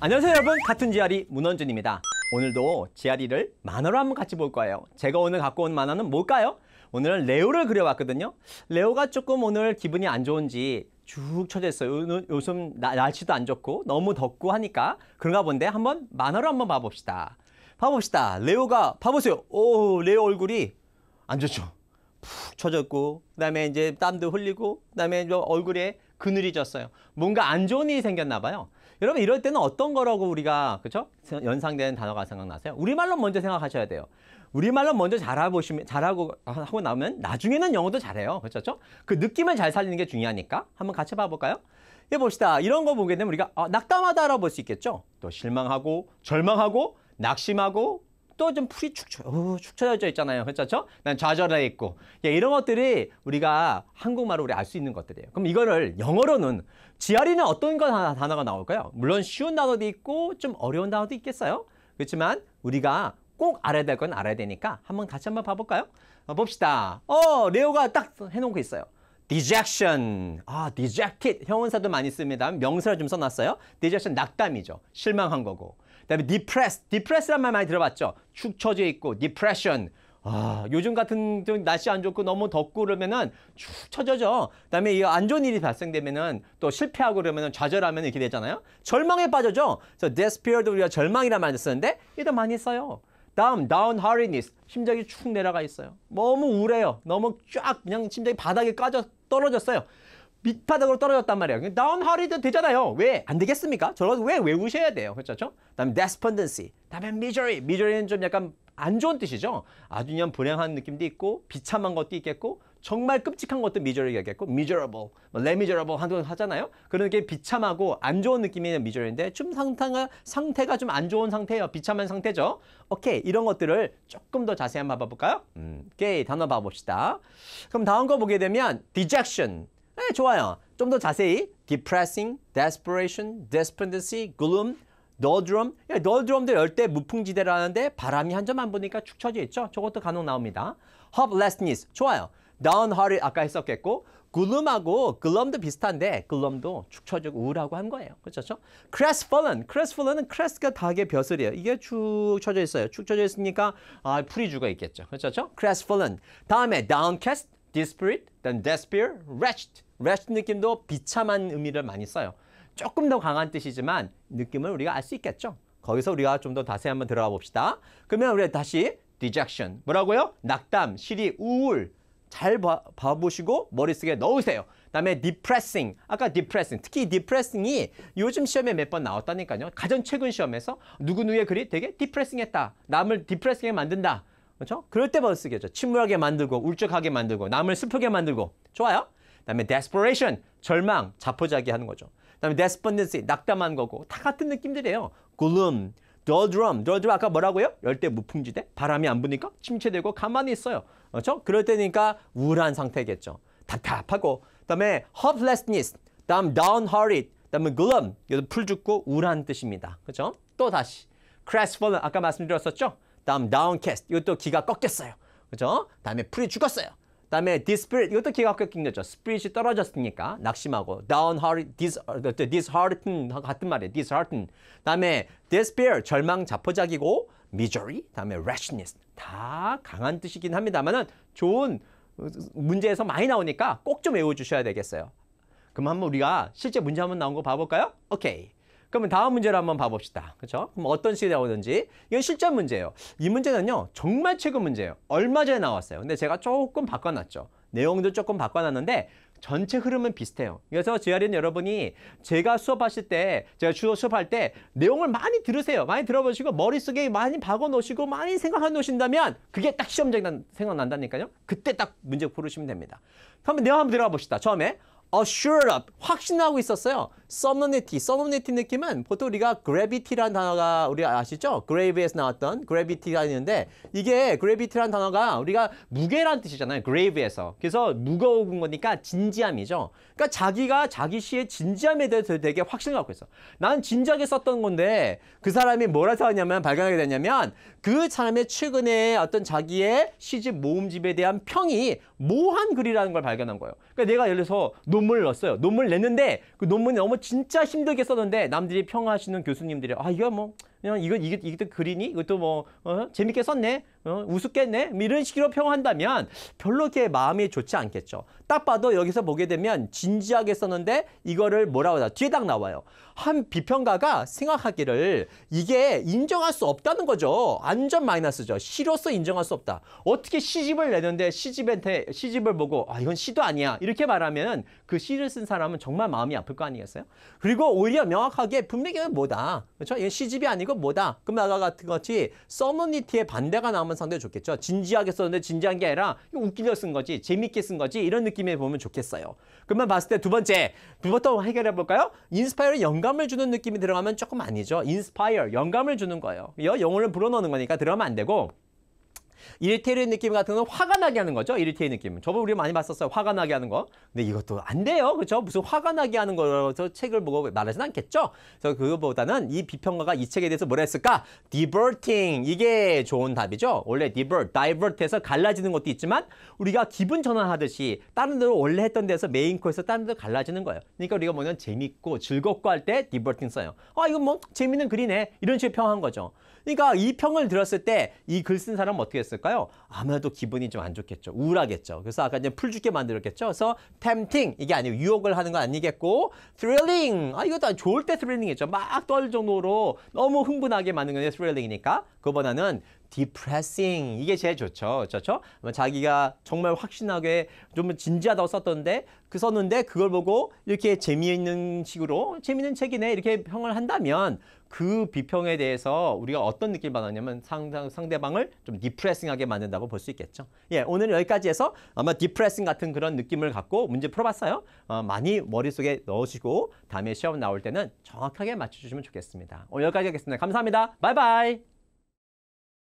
안녕하세요 여러분. 같은 지아리 문원준입니다. 오늘도 지아리를 만화로 한번 같이 볼 거예요. 제가 오늘 갖고 온 만화는 뭘까요? 오늘은 레오를 그려봤거든요. 레오가 조금 오늘 기분이 안 좋은지 쭉 오늘 요즘 나- 날씨도 안 좋고 너무 덥고 하니까 그런가 본데 한번 만화로 한번 봐봅시다. 봐봅시다. 레오가 봐보세요. 오 레오 얼굴이 안 좋죠 푹 처졌고 그다음에 이제 땀도 흘리고 그다음에 얼굴에 그늘이 졌어요. 뭔가 안 좋은 일이 생겼나 봐요. 여러분 이럴 때는 어떤 거라고 우리가 그죠? 연상되는 단어가 생각나세요? 우리말로 먼저 생각하셔야 돼요. 우리말로 먼저 잘해보시면 잘하고 하고 나면 나중에는 영어도 잘해요. 그렇죠? 그 느낌을 잘 살리는 게 중요하니까 한번 같이 봐 볼까요? 해 봅시다. 이런 거 보게 되면 우리가 아, 낙담하다 알아볼 수 있겠죠. 또 실망하고 절망하고 낙심하고 또 좀 풀이 축, 처- 어, 축 처져 있잖아요. 그렇죠? 난 좌절해 있고. 예, 이런 것들이 우리가 한국말로 우리 알 수 있는 것들이에요. 그럼 이거를 영어로는 지아리는 어떤 단어가 나올까요? 물론 쉬운 단어도 있고 좀 어려운 단어도 있겠어요. 그렇지만 우리가 꼭 알아야 될 건 알아야 되니까 한번 같이 한번 봐볼까요? 어, 봅시다. 어, 레오가 딱 해놓은 거 있어요. dejection. 아, dejected. 형용사도 많이 씁니다. 명사를 좀 써놨어요. dejection, 낙담이죠. 실망한 거고. 그 다음에 depressed. depressed란 말 많이 들어봤죠? 축 처져 있고, depression. 아, 요즘 같은 좀 날씨 안 좋고 너무 덥고 그러면은 축 처져져. 그다음에 이 안 좋은 일이 발생되면은 또 실패하고 그러면은 좌절하면 이렇게 되잖아요. 절망에 빠져죠. 그래서 despaired 우리가 절망이란 말을 쓰는데 이도 많이 써요. 다음 downheartedness 심장이 축 내려가 있어요. 너무 우울해요. 너무 쫙 그냥 심장이 바닥에 까져 떨어졌어요. 밑바닥으로 떨어졌단 말이에요. downhearted 되잖아요. 왜 안 되겠습니까? 저걸 왜 외우셔야 돼요. 그렇죠? 다음 despondency, 다음에 misery. misery는 좀 약간 안 좋은 뜻이죠. 아주 그냥 불행한 느낌도 있고 비참한 것도 있겠고 정말 끔찍한 것도 있겠고 miserable, 뭐 les miserables 한- 하잖아요. 그런 게 비참하고 안 좋은 느낌이 있는 misery인데 좀 상태가 상태가 좀 안 좋은 상태예요. 비참한 상태죠. 오케이 이런 것들을 조금 더 자세히 한번 봐볼까요? 음, 오케이 단어 봐봅시다. 그럼 다음 거 보게 되면 dejection. 네, 좋아요. 좀 더 자세히 depressing, desperation, despondency, gloom. 예, doldrum도 열대 무풍지대라는데 바람이 한 점안 부니까 축 처져 있죠. 저것도 간혹 나옵니다. hopelessness. 좋아요. downhearted 아까 했었겠고 gloom하고 gloom도 비슷한데 gloom도 축 처지고 우울하고 한 거예요. 그렇죠? crestfallen. crestfallen은 crest가 닭의 벼슬이에요. 이게 축 처져 있어요. 축 처져 있으니까 아, 풀이 죽어 있겠죠. 그렇죠? crestfallen. 다음에 downcast, desperate, then despair, wretched. Wretched 느낌도 비참한 의미를 많이 써요. 조금 더 강한 뜻이지만 느낌을 우리가 알 수 있겠죠. 거기서 우리가 좀 더 자세히 한번 들어가 봅시다. 그러면 우리 다시 dejection. 뭐라고요? 낙담, 시리, 우울. 잘 봐, 봐보시고 머릿속에 넣으세요. 그다음에 depressing. 아까 depressing. 특히 depressing이 요즘 시험에 몇 번 나왔다니까요. 가장 최근 시험에서 누구누구의 글이 되게 depressing했다. 남을 depressing하게 만든다. 그렇죠? 그럴 때 벌써 쓰겠죠. 침울하게 만들고 울적하게 만들고 남을 슬프게 만들고. 좋아요? 그다음에 desperation. 절망, 자포자기 하는 거죠. 그다음에 despondency. 낙담한 거고. 다 같은 느낌들이에요. gloom, doldrum. doldrum 아까 뭐라고요? 열대 무풍지대. 바람이 안 부니까 침체되고 가만히 있어요. 그렇죠? 그럴 때니까 우울한 상태겠죠. 답답하고. 그다음에 hopelessness. 다음 downhearted. 그다음에 gloom. 이것도 풀 죽고 우울한 뜻입니다. 그렇죠? 또 다시 crestfallen 아까 말씀드렸었죠? 다음 downcast. 이것도 기가 꺾였어요. 그렇죠? 다음에 풀이 죽었어요. 다음에 disspirit 이것도 기가 꺾인 거죠. spirit이 떨어졌으니까 낙심하고 downhearted, dis, 어, disheartened 같은 말이에요. disheartened. 다음에 despair 절망 자포자기고 misery 다음에 wretchedness 다 강한 뜻이긴 합니다만은 좋은 어, 문제에서 많이 나오니까 꼭 좀 외워 주셔야 되겠어요. 그럼 한번 우리가 실제 문제 한번 나온 거 봐볼까요? 오케이. 그러면 다음 문제를 한번 봐봅시다. 그렇죠? 그럼 어떤 식이 나오는지 이건 실전 문제예요. 이 문제는요 정말 최근 문제예요. 얼마 전에 나왔어요. 근데 제가 조금 바꿔놨죠. 내용도 조금 바꿔놨는데 전체 흐름은 비슷해요. 그래서 제아리는 여러분이 제가 수업하실 때 제가 주로 수업할 때 내용을 많이 들으세요. 많이 들어보시고 머릿속에 많이 박아 놓으시고 많이 생각해 놓으신다면 그게 딱 시험장에 생각난다니까요. 그때 딱 문제 풀으시면 됩니다. 한번 내용 한번 들어가 봅시다. 처음에 assured of 확신하고 있었어요. solemnity, solemnity 느낌은 보통 우리가 gravity라는 단어가 우리 아시죠? grave에서 나왔던 gravity가 있는데 이게 gravity라는 단어가 우리가 무게라는 뜻이잖아요. grave에서. 그래서 무거운 거니까 진지함이죠. 그러니까 자기가 자기 시의 진지함에 대해서 되게 확신을 갖고 있어. 나는 진지하게 썼던 건데 그 사람이 뭐라고 하냐면 발견하게 됐냐면 그 사람의 최근에 어떤 자기의 시집 모음집에 대한 평이 모호한 글이라는 걸 발견한 거예요. 그러니까 내가 예를 들어서 논 문을 넣었어요. 논문을 냈는데 그 논문이 너무 진짜 힘들게 썼는데 남들이 평하시는 교수님들이 아 이거 뭐 그냥 이거 이게 이것도 글이니 이것도 뭐 어? 재밌게 썼네 어? 우습겠네 뭐 이런 식으로 평한다면 별로 이렇게 마음이 좋지 않겠죠. 딱 봐도 여기서 보게 되면 진지하게 썼는데 이거를 뭐라고 하다 뒤에 딱 나와요. 한 비평가가 생각하기를 이게 인정할 수 없다는 거죠. 안전 마이너스죠. 시로서 인정할 수 없다. 어떻게 시집을 내는데 시집한테 시집을 보고 아 이건 시도 아니야 이렇게 말하면 그 시를 쓴 사람은 정말 마음이 아플 거 아니겠어요? 그리고 오히려 명확하게 분명히 뭐다. 그렇죠? 이건 시집이 아니고 뭐다. 그럼 아까 같은 것이 서머니티의 반대가 나오면 상당히 좋겠죠. 진지하게 썼는데 진지한 게 아니라 웃기려 쓴 거지 재밌게 쓴 거지 이런 느낌에 보면 좋겠어요. 그러면 봤을 때 두 번째 부터 해결해 볼까요? 인스파이어 영감을 주는 느낌이 들어가면 조금 아니죠. 인스파이어 영감을 주는 거예요. 여 영혼을 불어넣는 거니까 들어가면 안 되고 이리테이는 느낌 같은 건 화가 나게 하는 거죠. 이리테이 느낌은. 저번 우리 많이 봤었어요. 화가 나게 하는 거. 근데 이것도 안 돼요. 그렇죠? 무슨 화가 나게 하는 거라서 책을 보고 말하진 않겠죠. 그래서 그거보다는 이 비평가가 이 책에 대해서 뭐라 했을까? diverting. 이게 좋은 답이죠. 원래 divert, divert해서 갈라지는 것도 있지만 우리가 기분 전환하듯이 다른 데로 원래 했던 데서 메인 코에서 다른 데로 갈라지는 거예요. 그러니까 우리가 뭐냐면 재밌고 즐겁고 할 때 diverting 써요. 아, 이거 뭐 재밌는 글이네. 이런 식으로 평한 거죠. 그러니까 이 평을 들었을 때 이 글 쓴 사람은 어떻게 했 을까요? 아무래도 기분이 좀 안 좋겠죠. 우울하겠죠. 그래서 아까 이제 풀 죽게 만들었겠죠. 그래서 tempting 이게 아니고 유혹을 하는 건 아니겠고 thrilling 아 이것도 좋을 때 thrilling 죠막 떨 정도로 너무 흥분하게 만드는 게 thrilling이니까 그거보다는 depressing 이게 제일 좋죠. 그렇죠? 자기가 정말 확신하게 좀 진지하다고 썼던데 그 썼는데 그걸 보고 이렇게 재미있는 식으로 재미있는 책이네 이렇게 평을 한다면 그 비평에 대해서 우리가 어떤 느낌을 받았냐면 상당, 상대방을 좀 디프레싱하게 만든다고 볼 수 있겠죠. 예, 오늘 여기까지 해서 아마 디프레싱 같은 그런 느낌을 갖고 문제 풀어봤어요. 어, 많이 머릿속에 넣으시고 다음에 시험 나올 때는 정확하게 맞춰주시면 좋겠습니다. 오늘 여기까지 하겠습니다. 감사합니다. 바이바이.